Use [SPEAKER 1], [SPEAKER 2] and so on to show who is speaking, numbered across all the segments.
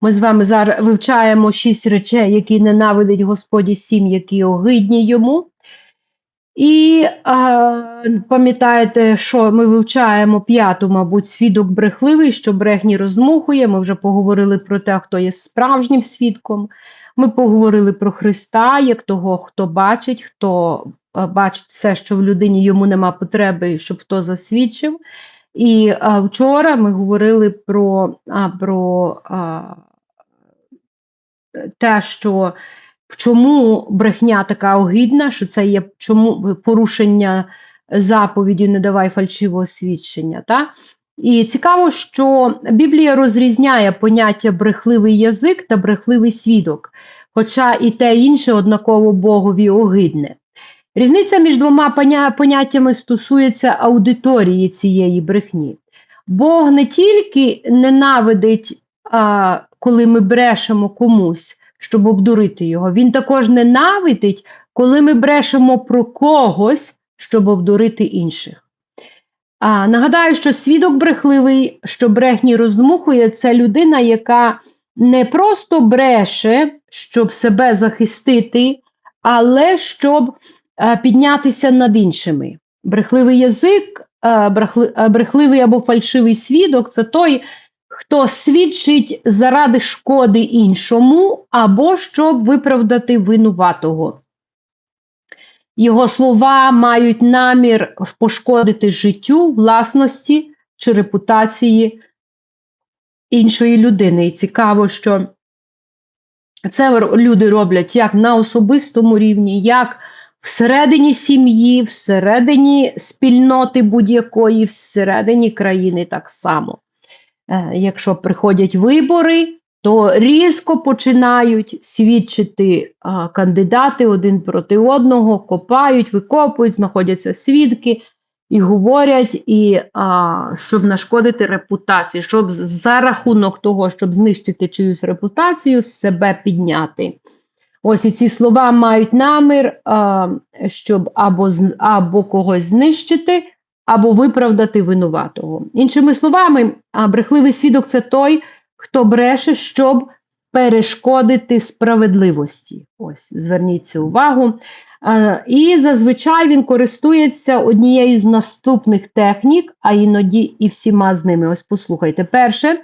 [SPEAKER 1] Ми з вами зараз вивчаємо шість речей, які ненавидить Господі, сім, які огидні йому. І е, пам'ятаєте, що ми вивчаємо п'яту, мабуть, свідок брехливий, що брехні роздмухує. Ми вже поговорили про те, хто є справжнім свідком. Ми поговорили про Христа, як того, хто бачить, хто е, бачить все, що в людині йому нема потреби, щоб хто засвідчив. І е, вчора ми говорили про, а, про а, те, що чому брехня така огидна, що це є чому порушення заповіді не давай фальшивого свідчення. Та? І цікаво, що Біблія розрізняє поняття брехливий язик та брехливий свідок, хоча і те і інше однаково Богові огидне. Різниця між двома поняттями стосується аудиторії цієї брехні. Бог не тільки ненавидить, коли ми брешемо комусь, щоб обдурити його, він також ненавидить, коли ми брешемо про когось, щоб обдурити інших. А, нагадаю, що свідок брехливий, що брехні роздмухує, це людина, яка не просто бреше, щоб себе захистити, але щоб е, піднятися над іншими. Брехливий язик, е, брехли- е, брехливий або фальшивий свідок це той, хто свідчить заради шкоди іншому, або щоб виправдати винуватого. Його слова мають намір пошкодити життю, власності чи репутації іншої людини. І цікаво, що це люди роблять як на особистому рівні, як всередині сім'ї, всередині спільноти будь-якої, всередині країни так само. Е, Якщо приходять вибори, то різко починають свідчити кандидати один проти одного, копають, викопують, знаходяться свідки і говорять, і а, щоб нашкодити репутації, щоб за рахунок того, щоб знищити чиюсь репутацію, себе підняти. Ось і ці слова мають намір, а, щоб або, або когось знищити, або виправдати винуватого. Іншими словами, брехливий свідок це той, хто бреше, щоб перешкодити справедливості. Ось, зверніться увагу. І зазвичай він користується однією з наступних технік, а іноді і всіма з ними. Ось послухайте. Перше,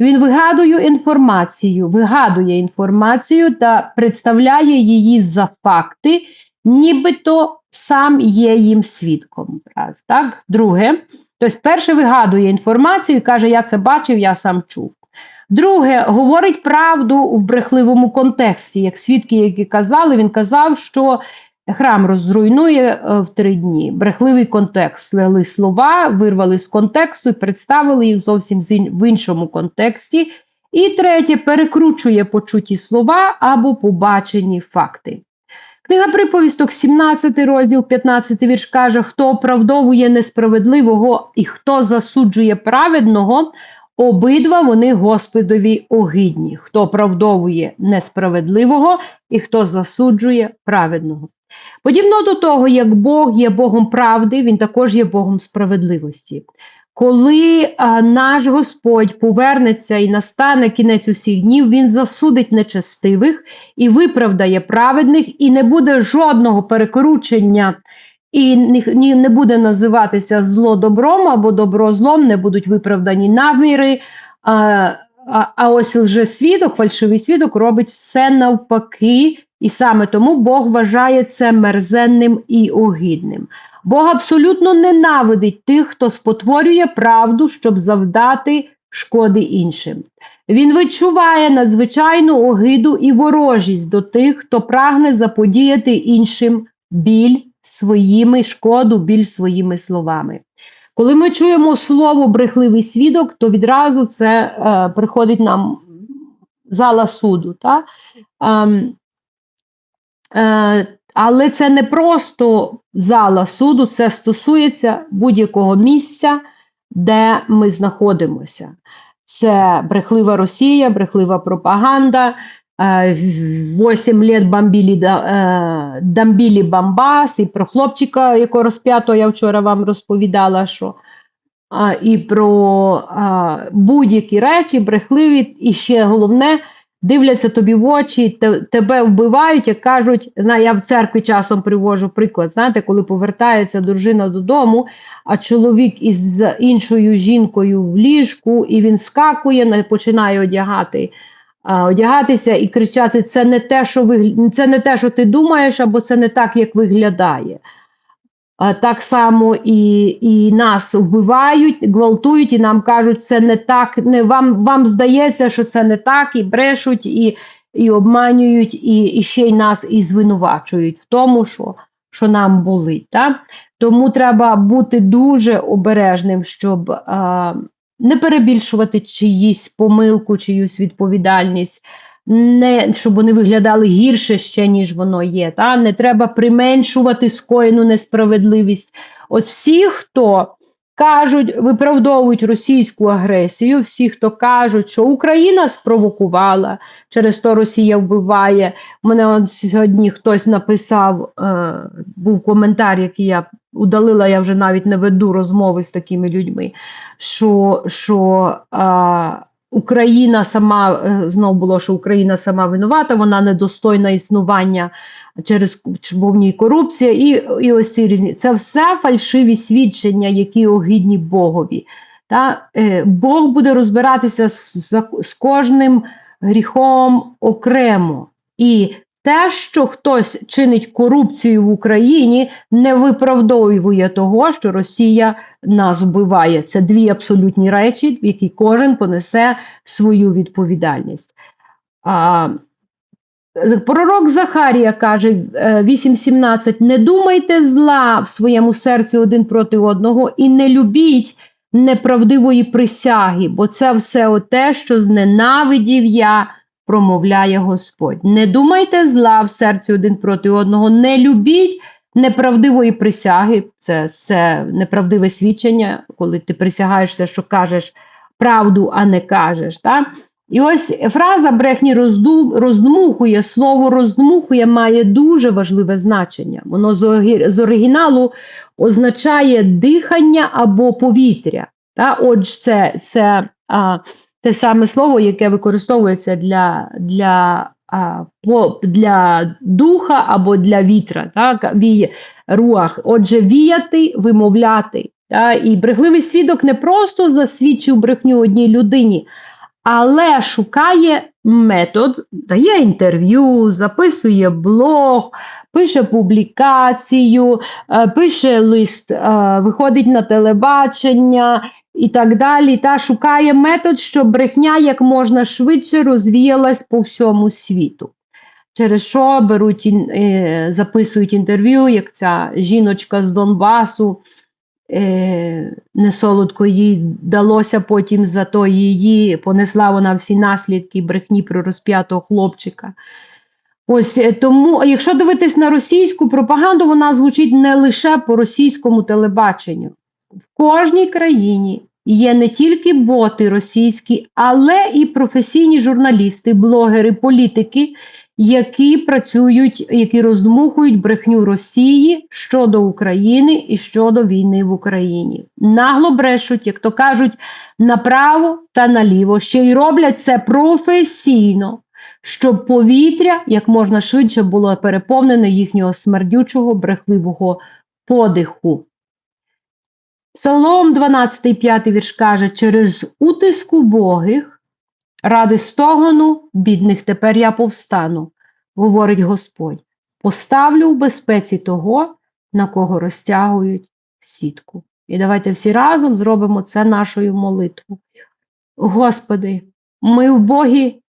[SPEAKER 1] він вигадує інформацію, вигадує інформацію та представляє її за факти, нібито сам є їм свідком. Раз, так? Друге, тобто, перше вигадує інформацію і каже, я це бачив, я сам чув. Друге, говорить правду в брехливому контексті. Як свідки, які казали, він казав, що храм розруйнує е, в три дні. Брехливий контекст. Слили слова, вирвали з контексту і представили їх зовсім в іншому контексті. І третє, перекручує почуті слова або побачені факти. Книга приповісток, 17 розділ, 15 вірш каже: хто оправдовує несправедливого і хто засуджує праведного, обидва вони Господові огидні. Хто оправдовує несправедливого і хто засуджує праведного. Подібно до того, як Бог є Богом правди, він також є Богом справедливості. Коли а, наш Господь повернеться і настане кінець усіх днів, він засудить нечестивих і виправдає праведних, і не буде жодного перекручення, і ні- не буде називатися зло добром або добро злом, не будуть виправдані наміри. А, а, а ось лжесвідок, фальшивий свідок робить все навпаки, і саме тому Бог вважає це мерзенним і огидним. Бог абсолютно ненавидить тих, хто спотворює правду, щоб завдати шкоди іншим. Він відчуває надзвичайну огиду і ворожість до тих, хто прагне заподіяти іншим біль своїми шкоду, біль своїми словами. Коли ми чуємо слово брехливий свідок, то відразу це е, приходить нам зала суду. Та? Ем, е, але це не просто зала суду, це стосується будь-якого місця, де ми знаходимося. Це брехлива Росія, брехлива пропаганда. е, Восім літ бомбили, дамбілі Бамбас, і про хлопчика, якого розп'ято я вчора вам розповідала, що і про будь-які речі, брехливі, і ще головне, дивляться тобі в очі, те- тебе вбивають і кажуть, знаю, я в церкві часом привожу приклад. Знаєте, коли повертається дружина додому, а чоловік із іншою жінкою в ліжку, і він скакує, починає одягати. Одягатися і кричати: це не те, що ви це не те, що ти думаєш, або це не так, як виглядає. Так само і, і нас вбивають, гвалтують, і нам кажуть, це не так. Не вам, вам здається, що це не так, і брешуть, і, і обманюють, і, і ще й нас і звинувачують в тому, що, що нам болить. Так? Тому треба бути дуже обережним, щоб а, не перебільшувати чиїсь помилку, чиюсь відповідальність. Не щоб вони виглядали гірше ще, ніж воно є. Та? Не треба применшувати скоєну несправедливість. От всі, хто кажуть, виправдовують російську агресію, всі, хто кажуть, що Україна спровокувала, через то Росія вбиває. Мене он сьогодні хтось написав, е, був коментар, який я удалила, я вже навіть не веду розмови з такими людьми, що, що е, Україна сама знову знов було, що Україна сама винувата, вона недостойна існування через бо корупція, і, і ось ці різні. Це все фальшиві свідчення, які огідні Богові. Та, е, Бог буде розбиратися з, з кожним гріхом окремо. І те, що хтось чинить корупцію в Україні, не виправдовує того, що Росія нас вбиває. Це дві абсолютні речі, в які кожен понесе свою відповідальність. А, Пророк Захарія каже е, 8.17: Не думайте зла в своєму серці один проти одного і не любіть неправдивої присяги, бо це все те, що зненавидів я, промовляє Господь. Не думайте зла в серці один проти одного, не любіть неправдивої присяги, це, це неправдиве свідчення, коли ти присягаєшся, що кажеш правду, а не кажеш. Так? І ось фраза брехні роздмухує, слово роздмухує має дуже важливе значення. Воно з оригіналу означає дихання або повітря. Та? Отже, це, це а, те саме слово, яке використовується для, для, для духа або для вітра. Так? Віє, руах. Отже, віяти, вимовляти. Та? І брехливий свідок не просто засвідчив брехню одній людині, але шукає метод, дає інтерв'ю, записує блог, пише публікацію, е, пише лист, е, виходить на телебачення і так далі. Та шукає метод, щоб брехня як можна швидше розвіялась по всьому світу. Через що беруть ін- е, записують інтерв'ю, як ця жіночка з Донбасу. Е, не солодко їй далося потім за то її, понесла вона всі наслідки брехні про розп'ятого хлопчика. Ось е, тому, якщо дивитись на російську пропаганду, вона звучить не лише по російському телебаченню. В кожній країні є не тільки боти російські, але і професійні журналісти, блогери, політики, які працюють, які роздмухують брехню Росії щодо України і щодо війни в Україні. Нагло брешуть, як то кажуть, направо та наліво. Ще й роблять це професійно, щоб повітря як можна швидше було переповнене їхнього смердючого брехливого подиху. Псалом 12, 5 вірш каже: через утиску богих Ради стогону бідних тепер я повстану, говорить Господь. Поставлю в безпеці того, на кого розтягують сітку. І давайте всі разом зробимо це нашою молитвою. Господи, ми в Богі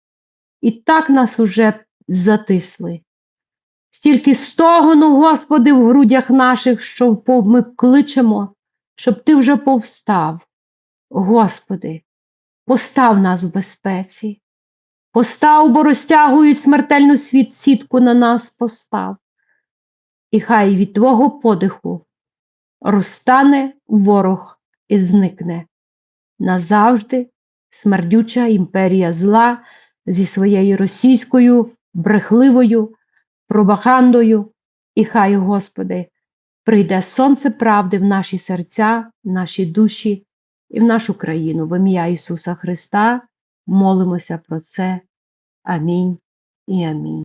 [SPEAKER 1] і так нас уже затисли. Стільки стогону, Господи, в грудях наших, що ми кличемо, щоб Ти вже повстав. Господи, постав нас в безпеці. Постав, бо розтягують смертельну світ сітку на нас постав. І хай від твого подиху розтане ворог і зникне. Назавжди смердюча імперія зла зі своєю російською брехливою пропагандою. І хай, Господи, прийде сонце правди в наші серця, в наші душі і в нашу країну. В ім'я Ісуса Христа молимося про це. Амінь і амінь.